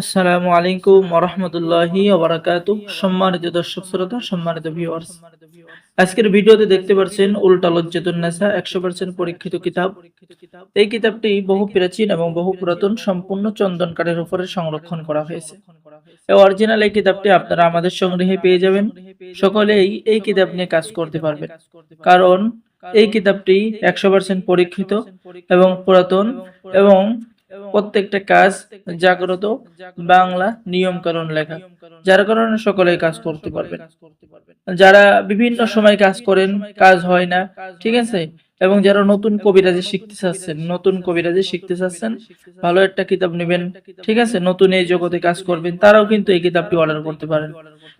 আসসালামু আলাইকুম ওরহমতুল্লাহি সম্মানিত দর্শক শ্রোতা, সম্মানিত ভিউয়ার্স আজকের ভিডিওতে দেখতে পাচ্ছেন উল্টা লজ্জাতুন নেসা একশো পার্সেন্ট পরীক্ষিত কিতাব। এই কিতাবটি বহু প্রাচীন এবং বহু পুরাতন, সম্পূর্ণ চন্দন কাঠের উপরে সংরক্ষণ করা হয়েছে। অরিজিনাল এই কিতাবটি আপনারা আমাদের সংগ্রহে পেয়ে যাবেন। সকলেই এই কিতাব নিয়ে কাজ করতে পারবেন। কারণ এই কিতাবটি একশো পার্সেন্ট পরীক্ষিত এবং পুরাতন এবং প্রত্যেকটা কাজ জাগ্রত বাংলা নিয়ম কানুন লেখা যার কারণে সকলে কাজ করতে পারবেন। যারা বিভিন্ন সময় কাজ করেন কাজ হয় না ঠিক আছে? এবং যারা নতুন কবিরাজি শিখতে চাচ্ছেন নতুন কবিরাজি শিখতে চাচ্ছেন ভালো একটা কিতাব নেবেন ঠিক আছে? নতুন এই জগতে কাজ করবেন তারাও কিন্তু এই কিতাবটি অর্ডার করতে পারেন।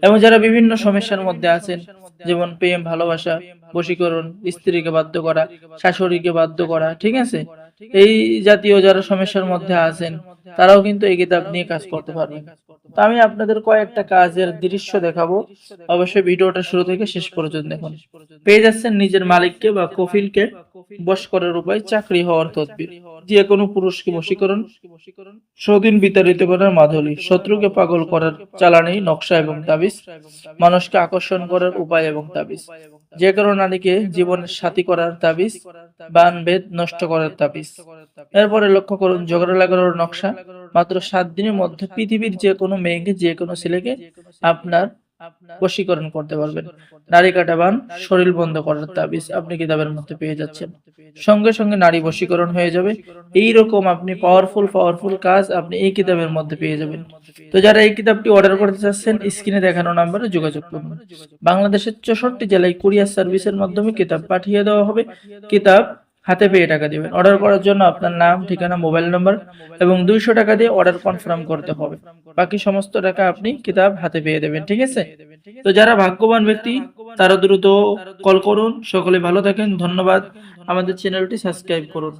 এবং যারা বিভিন্ন সমস্যার মধ্যে আছেন যেমন প্রেম ভালোবাসা বশীকরণ স্ত্রীকে বাধ্য করা শাশুড়িকে বাধ্য করা ঠিক আছে? এই জাতীয় যারা সমস্যার মধ্যে আছেন, তারাও কিন্তু এই কিতাব নিয়ে কাজ করতে পারবেন। তো আমি আপনাদের কয়েকটা কাজের দৃশ্য দেখাবো। অবশ্যই ভিডিওটা শুরু থেকে শেষ পর্যন্ত দেখুন। পেয়ে যাচ্ছেন নিজের মালিককে বা কফিলকে বশ করার উপায় চাকরি হওয়ার তদবির। যে কোনো পুরুষকে বশীকরণ সদিন বিতাড়িত করার মাধুলি শত্রুকে পাগল করার চালানি, নকশা এবং তাবিজ, মানুষকে আকর্ষণ করার উপায় এবং তাবিজ। যে কোনো নারীকে জীবনের সাথী করার তাবিজ বান বেদ নষ্ট করার তাবিজ। এরপরে লক্ষ্য করুন ঝগড়া লাগানোর নকশা। মাত্র সাত দিনের মধ্যে পৃথিবীর যে কোনো মেয়েকে যে কোনো ছেলেকে আপনার বশীকরণ করতে পারবেন। নারী কাটা বান শরীর বন্ধ করার তাবিজ আপনি কিতাবের মধ্যে পেয়ে যাচ্ছেন। সঙ্গে সঙ্গে নারী বশীকরণ হয়ে যাবে। এই রকম আপনি পাওয়ারফুল পাওয়ারফুল কাজ আপনি এই কিতাবের মধ্যে পেয়ে যাবেন। তো যারা এই কিতাবটি অর্ডার করতে চাচ্ছেন স্ক্রিনে দেখানো নাম্বারে যোগাযোগ করুন। বাংলাদেশের চৌষট্টি জেলায় কুরিয়ার সার্ভিসের মাধ্যমে কিতাব পাঠিয়ে দেওয়া হবে। কিতাব হাতে পেয়ে টাকা দিবেন। অর্ডার করার জন্য আপনার নাম, ঠিকানা মোবাইল নম্বর এবং দুইশো টাকা দিয়ে অর্ডার কনফার্ম করতে হবে। বাকি সমস্ত টাকা আপনি কিতাব হাতে পেয়ে দেবেন, ঠিক আছে? তো যারা ভাগ্যবান ব্যক্তি, তারা দ্রুত কল করুন। সকলে ভালো থাকেন। ধন্যবাদ। আমাদের চ্যানেলটি সাবস্ক্রাইব করুন।